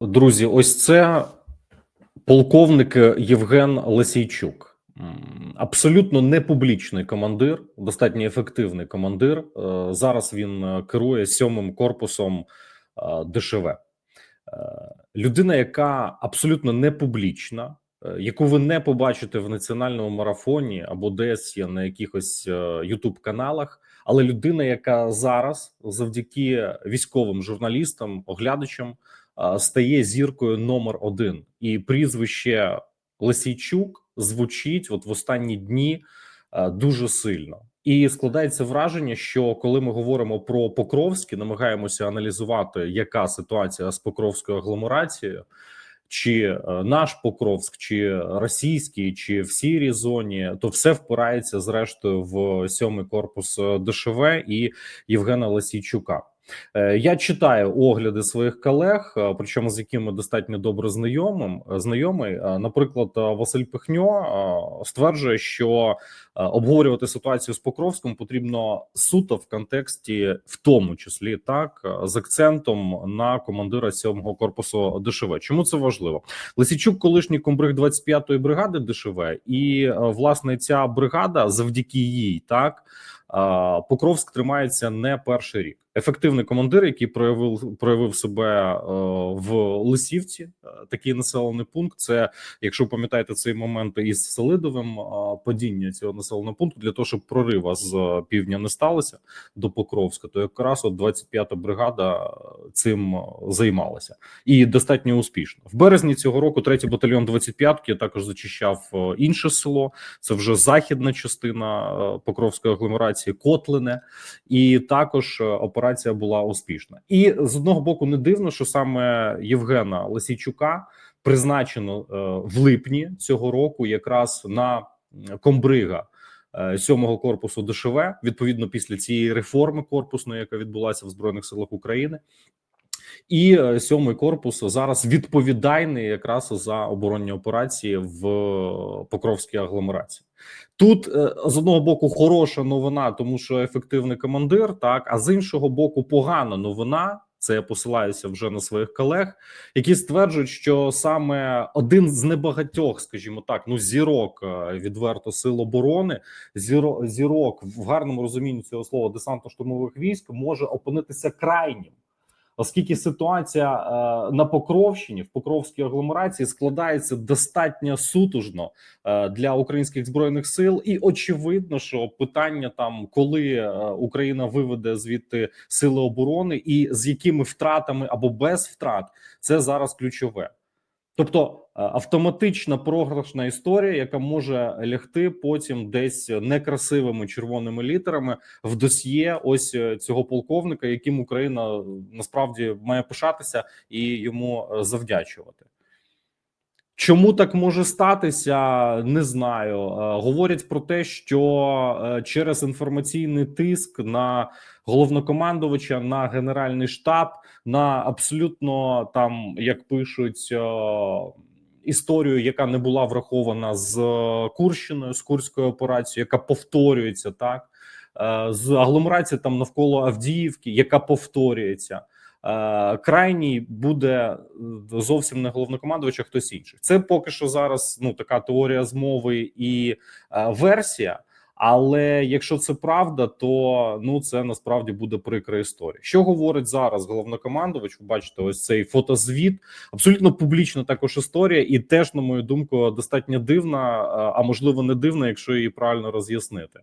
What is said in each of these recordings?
Друзі, ось це полковник Євген Лесійчук. Абсолютно не публічний командир, достатньо ефективний командир. Е, Зараз він е, керує сьомим корпусом е, ДШВ. Людина, яка абсолютно не публічна, яку ви не побачите в національному марафоні або десь є на якихось Ютуб каналах, але людина, яка зараз завдяки військовим журналістам, оглядачам стає зіркою номер один, і прізвище Лисійчук звучить от в останні дні дуже сильно. І складається враження, що коли ми говоримо про Покровське, намагаємося аналізувати, яка ситуація з Покровською агломерацією, чи е, наш Покровськ, чи російський, чи в сірій зоні, то все впирається зрештою в сьомий корпус е, ДШВ і Євгена Лисійчука. Е, Я читаю огляди своїх колег, е, причому з якими достатньо добре знайомим знайомий. Е, Наприклад, е, Василь Пихньо стверджує, що обговорювати ситуацію з Покровськом потрібно суто в контексті, в тому числі так, з акцентом на командира сьомого корпусу ДШВ. Чому це важливо? Лисичук, колишній комбриг 25-ї бригади ДШВ, і власне ця бригада, завдяки їй, так. Покровськ тримається не перший рік. Ефективний командир, який проявив проявив себе е, в Лисівці. Е, такий населений пункт. Це, якщо пам'ятаєте цей момент із Селидовим, е, падіння цього населеного пункту для того, щоб прорива з півдня не сталося до Покровська, то якраз от 25-та бригада цим займалася і достатньо успішно. В березні цього року третій батальйон 25-ки також зачищав інше село. Це вже західна частина Покровської агломерації, Котлине, і також е, операція була успішна. І з одного боку, не дивно, що саме Євгена Лисійчука призначено е, в липні цього року, якраз на комбрига. е, Сьомого корпусу ДШВ відповідно після цієї реформи корпусної, яка відбулася в збройних силах України, і е, сьомий корпус зараз відповідальний якраз за оборонні операції в Покровській агломерації. Тут е, з одного боку хороша новина, тому що ефективний командир, так а з іншого боку, погана новина. Це я посилаюся вже на своїх колег, які стверджують, що саме один з небагатьох, скажімо так, ну зірок е, відверто сил оборони, зіро, зірок в гарному розумінні цього слова десантно-штурмових військ може опинитися крайнім оскільки ситуація е, на Покровщині в Покровській агломерації складається достатньо сутужно е, для українських збройних сил, і очевидно, що питання там, коли е, Україна виведе звідти сили оборони, і з якими втратами або без втрат, це зараз ключове. Тобто е, автоматична програшна історія, яка може лягти потім десь некрасивими червоними літерами в досьє ось е, цього полковника, яким Україна е, насправді має пишатися і йому завдячувати. Чому так може статися, не знаю. Е, Говорять про те, що е, через інформаційний тиск на головнокомандувача, на генеральний штаб, на абсолютно там, як пишуть, е, історію, яка не була врахована з Курщиною, з Курською операцією, яка повторюється так, з агломерації там навколо Авдіївки, яка повторюється. Е, крайній буде е, зовсім не головнокомандувач, а хтось інший. Це поки що зараз ну така теорія змови і е, версія. Але якщо це правда, то ну це насправді буде прикра історія. Що говорить зараз головнокомандувач? Ви бачите, ось цей фотозвіт, абсолютно публічна також історія, і теж, на мою думку, достатньо дивна, а можливо не дивна, якщо її правильно роз'яснити.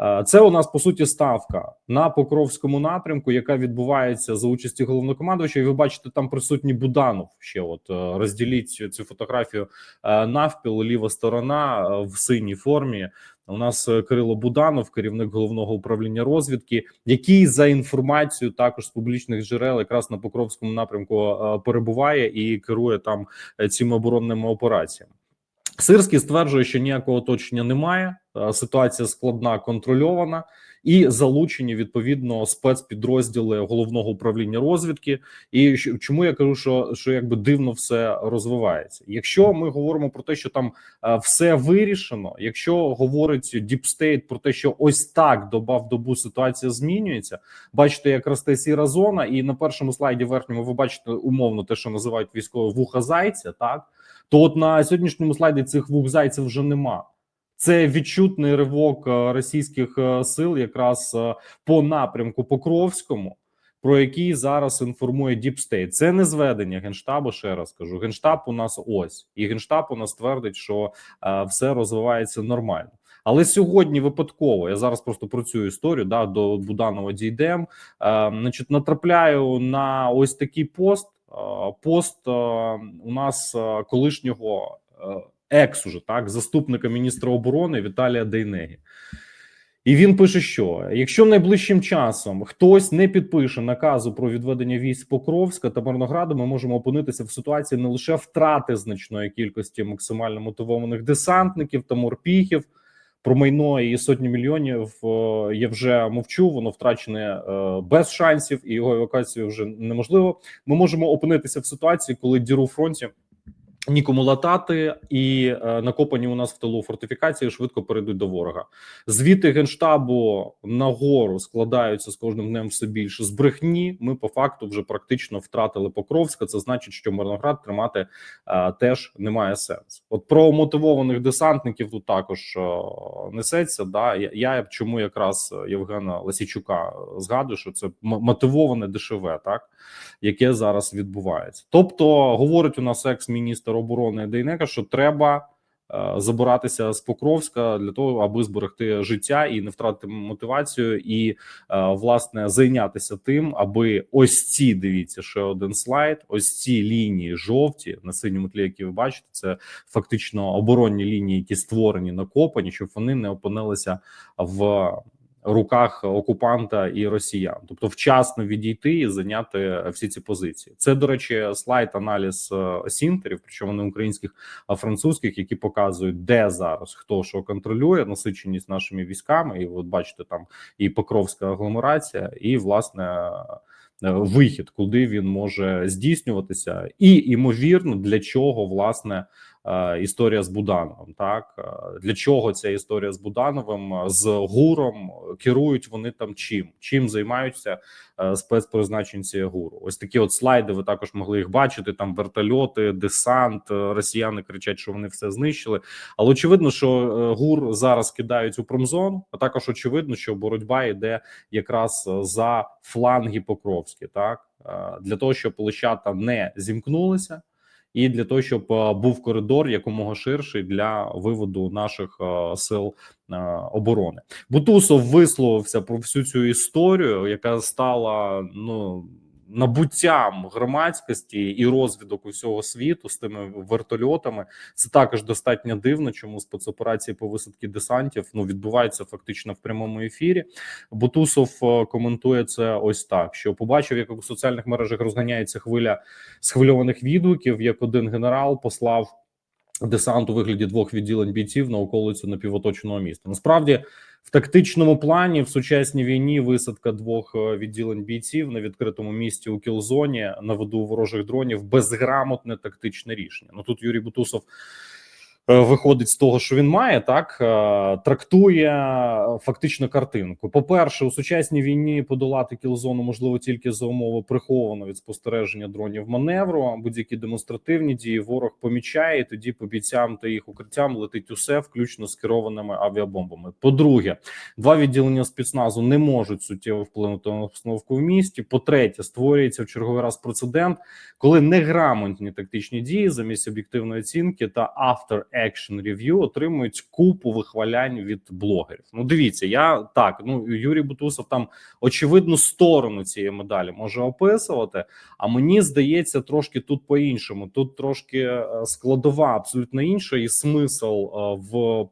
Е, Це у нас по суті ставка на Покровському напрямку, яка відбувається за участі головнокомандувача. І ви бачите, там присутній Буданов. Ще от е, розділіть цю фотографію е, навпіл, ліва сторона в синій формі. У нас Кирило Буданов, керівник головного управління розвідки, який за інформацією також з публічних джерел, якраз на Покровському напрямку перебуває і керує там цими оборонними операціями. Сирський стверджує, що ніякого оточення немає. е, Ситуація складна, контрольована, і залучені відповідно спецпідрозділи головного управління розвідки. І чому я кажу, що, що якби дивно все розвивається? Якщо ми говоримо про те, що там е, все вирішено, якщо говорить Діпстейт про те, що ось так доба в добу ситуація змінюється, бачите, як росте сіра зона, і на першому слайді верхньому ви бачите умовно те, що називають військове вуха зайця, так то от на сьогоднішньому слайді цих вух зайців вже нема. Це відчутний ривок е, російських е, сил, якраз е, по напрямку Покровському, про який зараз інформує Діпстейт. Це не зведення генштабу. Ще раз кажу, генштаб у нас ось, і генштаб у нас твердить, що все розвивається нормально. Але сьогодні випадково я зараз просто про цю історію да до Буданова дійдем. Е, значить, натрапляю на ось такий пост. Е, Пост е, у нас е, колишнього екс уже так заступника міністра оборони Віталія Дейнегі. І він пише, що якщо найближчим часом хтось не підпише наказу про відведення військ Покровська та Мирнограду, ми можемо опинитися в ситуації не лише втрати значної кількості максимально мотивованих десантників та морпіхів. Про майно і сотні мільйонів е, я вже мовчу. Воно втрачене е, без шансів, і його евакуацію вже неможливо. Ми можемо опинитися в ситуації, коли діру в фронті нікому латати, і е, накопані у нас в тилу фортифікації швидко перейдуть до ворога. Звіти генштабу нагору складаються з кожним днем все більше з брехні. Ми по факту вже практично втратили Покровська. Це значить, що Мирноград тримати е, теж немає сенсу. От про мотивованих десантників тут також е, несеться. Да, я, я чому якраз Євгена Ласічука згадую, що це мотивоване дешеве, так яке зараз відбувається. Тобто, говорить у нас екс-міністр оборони Дейнека, що треба е, забиратися з Покровська для того, аби зберегти життя і не втратити мотивацію, і е, власне зайнятися тим, аби ось ці дивіться ще один слайд. Ось ці лінії жовті на синьому тлі, які ви бачите, це фактично оборонні лінії, які створені накопані, щоб вони не опинилися в руках окупанта і росіян, тобто вчасно відійти і зайняти всі ці позиції. Це до речі, слайд аналіз е, сінтерів, причому не українських, а французьких, які показують, де зараз хто що контролює насиченість нашими військами. І от бачите, там і Покровська агломерація, і власне. е, Вихід, куди він може здійснюватися, і ймовірно, для чого власне історія з Будановим. Так Е, для чого ця історія з Будановим е, з гуром керують вони там чим? Чим займаються е, спецпризначенці гуру? Ось такі от слайди. Ви також могли їх бачити. Там вертольоти, десант. е, Росіяни кричать, що вони все знищили. Але очевидно, що е, гур зараз кидають у промзон. А також очевидно, що боротьба йде якраз е, за фланги Покровські, так Е, для того, щоб лищата не зімкнулися і для того, щоб е, був коридор якомога ширший для виводу наших е, сил е, оборони. Бутусов висловився про всю цю історію, яка стала ну. Набуттям громадськості і розвідок усього світу з тими вертольотами це також достатньо дивно. Чому спецоперації по висадці десантів ну відбуваються фактично в прямому ефірі. Бутусов е, коментує це ось так: що побачив, як у соціальних мережах розганяється хвиля схвильованих відгуків, як один генерал послав десант у вигляді двох відділень бійців на околицю напівоточеного міста. Насправді, в тактичному плані в сучасній війні висадка двох е, відділень бійців на відкритому місці у кілзоні на виду ворожих дронів безграмотне тактичне рішення. Ну тут Юрій Бутусов. Е, Виходить з того, що він має, так е, трактує е, фактично картинку. По перше, у сучасній війні подолати кілзону можливо тільки за умови прихованого від спостереження дронів маневру. Будь-які демонстративні дії ворог помічає. і Тоді по бійцям та їх укриттям летить усе, включно з керованими авіабомбами. По-друге, два відділення спецназу не можуть суттєво вплинути на обстановку в місті. По-третє, створюється в черговий раз прецедент, коли неграмотні тактичні дії замість об'єктивної оцінки та after action review отримують купу вихвалянь від блогерів. Ну, дивіться, я так. Ну Юрій Бутусов там очевидну сторону цієї медалі може описувати. А мені здається, трошки тут по-іншому. Тут трошки е, складова абсолютно інша, і смисл е, в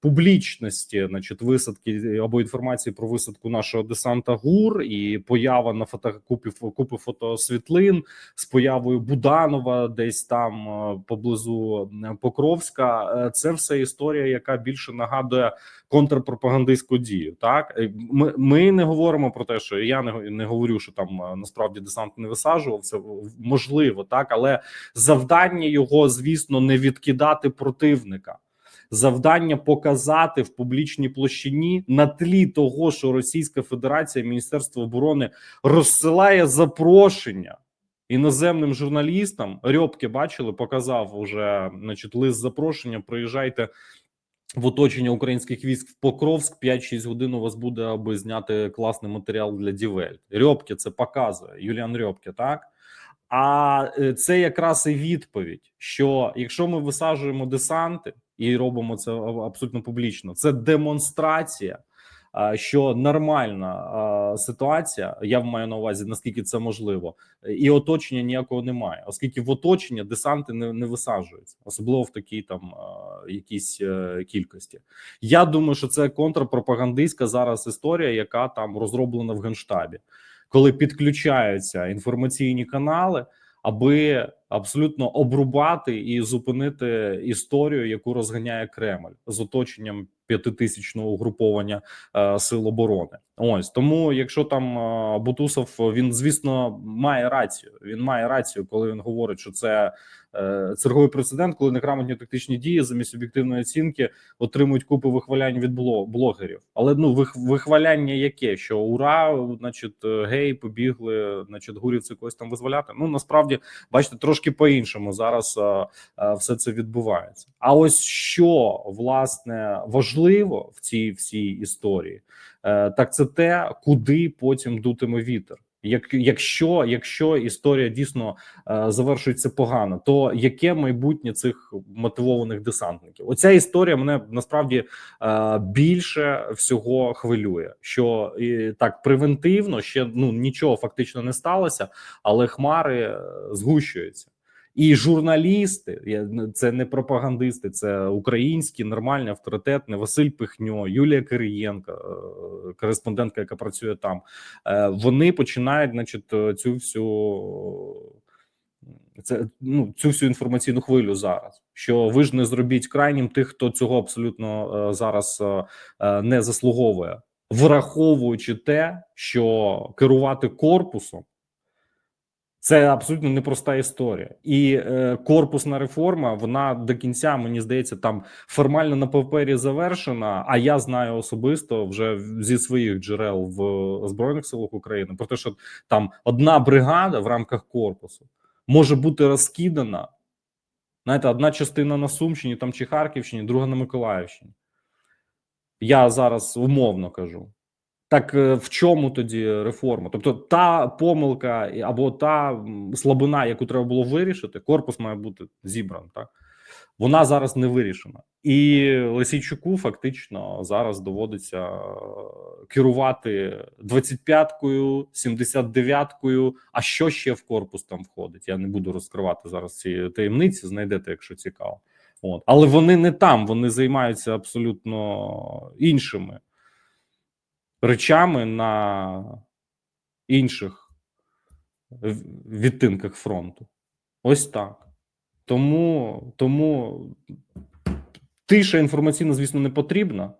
публічності, значить, висадки або інформації про висадку нашого десанта ГУР і поява на фото купи, купи фотосвітлин з появою Буданова, десь там е, поблизу е, Покровська. Е, Це все історія, яка більше нагадує контрпропагандистську дію. Так Е, ми, ми не говоримо про те, що я не, не говорю, що там е, насправді десант не висаджував. Це можливо, так але завдання його, звісно, не відкидати противника. Завдання показати в публічній площині на тлі того, що Російська Федерація, Міністерство оборони розсилає запрошення іноземним журналістам. Рьобки бачили, показав уже значить, лист запрошення. Приїжджайте в оточення українських військ в Покровськ 5-6 годин у вас буде, аби зняти класний матеріал для Дівель. Рьобки це показує Юліан Рьобки, так. А е, це якраз і відповідь: що якщо ми висаджуємо десанти і робимо це абсолютно публічно, це демонстрація, що нормальна ситуація. Я маю на увазі, наскільки це можливо, і оточення ніякого немає, оскільки в оточення десанти не, не висаджуються, особливо в такій там якійсь е, кількості. Я думаю, що це контрпропагандистська зараз історія, яка там розроблена в генштабі коли підключаються інформаційні канали, аби абсолютно обрубати і зупинити історію, яку розганяє Кремль з оточенням п'ятитисячного угруповання е, сил оборони. Ось тому, якщо там Бутусов він звісно має рацію. Він має рацію, коли він говорить, що це е, черговий прецедент, коли неграмотні тактичні дії замість об'єктивної оцінки отримують купи вихвалянь від блогерів. Але ну вих, вихваляння яке? Що ура, значить, е, гей, побігли, значить, гурівці когось там визволяти. Ну насправді, бачите, трошки по-іншому зараз е, все це відбувається. А ось що власне важливо в цій всій історії, так це те, куди потім дутиме вітер. Як якщо, якщо історія дійсно е, завершується погано, то яке майбутнє цих мотивованих десантників? Оця історія мене насправді е, більше всього хвилює. Що і так превентивно ще ну нічого фактично не сталося, але хмари е, згущуються. І журналісти, це не пропагандисти, це українські нормальні авторитетні Василь Пихньо, Юлія Кириєнко, е, кореспондентка, яка працює там. е, Вони починають, значить, е, цю всю це ну цю всю інформаційну хвилю зараз. Що ви ж не зробіть крайнім тих, хто цього абсолютно зараз не заслуговує, враховуючи те, що керувати корпусом. Це абсолютно непроста історія, і е, корпусна реформа вона до кінця мені здається там формально на папері завершена. А я знаю особисто вже зі своїх джерел в збройних силах України про те, що там одна бригада в рамках корпусу може бути розкидана. Знаєте, одна частина на Сумщині там чи Харківщині, друга на Миколаївщині. Я зараз умовно кажу. Так е, в чому тоді реформа? Тобто та помилка або та слабина, яку треба було вирішити, корпус має бути зібраний, так вона зараз не вирішена, і Лисійчуку фактично зараз доводиться е, керувати 25-кою, 79-кою, А що ще в корпус там входить? Я не буду розкривати зараз ці таємниці. Знайдете, якщо цікаво. От але вони не там, вони займаються абсолютно іншими речами на інших відтинках фронту. Ось так. Тому, тому тиша інформаційна, звісно, не потрібна,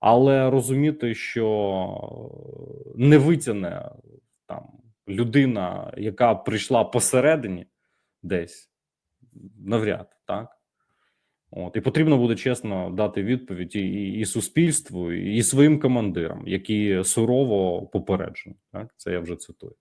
але розуміти, що не витягне там людина, яка прийшла посередині десь, навряд, так? От і потрібно буде чесно дати відповідь і, і, суспільству, і своїм командирам, які сурово попереджені. Так, це я вже цитую.